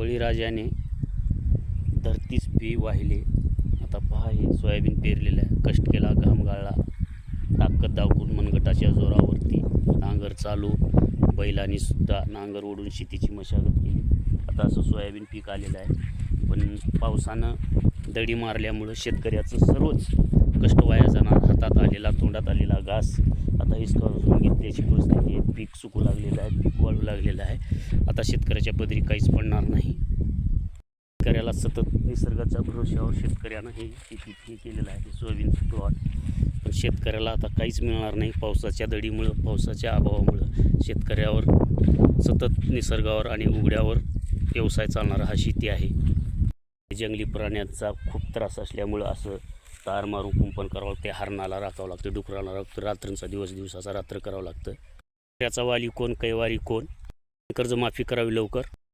बळीराजाने धरतीच P वाहिले. आता पहा हे सोयाबीन पेरलेलं आहे. कष्ट केला घाम गाळला. ताकद दाखवून मनगटाच्या जोरावरती नांगर चालू. बैलानीसुद्धा नांगर ओढून शेतीची मशागत केली. आता असं सोयाबीन पीक आलेलं आहे. पण पावसानं दडी मारल्यामुळं शेतकऱ्याचं सर्वच कष्ट वाया जाणार. हातात आलेला तोंडात आलेला घास. आता हिसकावून घेतल्याची परिस्थिती आहे. पीक सुकू लागलेलं आहे पीक वाळू लागलेलं आहे. आता शेतकऱ्याच्या पदरी काहीच पडणार नाही. शेतकऱ्याला सतत निसर्गाच्या भरोश्यावर शेतकऱ्यानं हे शेती हे केलेलं आहे. सोयाबीन प्लॉट पण शेतकऱ्याला आता काहीच मिळणार नाही. पावसाच्या दडीमुळं पावसाच्या अभावामुळं शेतकऱ्यावर सतत निसर्गावर आणि उघड्यावर व्यवसाय चालणारा हा शेती आहे. जंगली प्राण्यांचा खूप त्रास असल्यामुळं असं तार मारून कुंपण करावं लागते हरणाला राखावं लागतं डुकराला लागतं रात्रींचा दिवस दिवसाचा रात्र करावं लागतं त्याचा वाली कोण कैवारी कोण? कर्जमाफी करावी लवकर.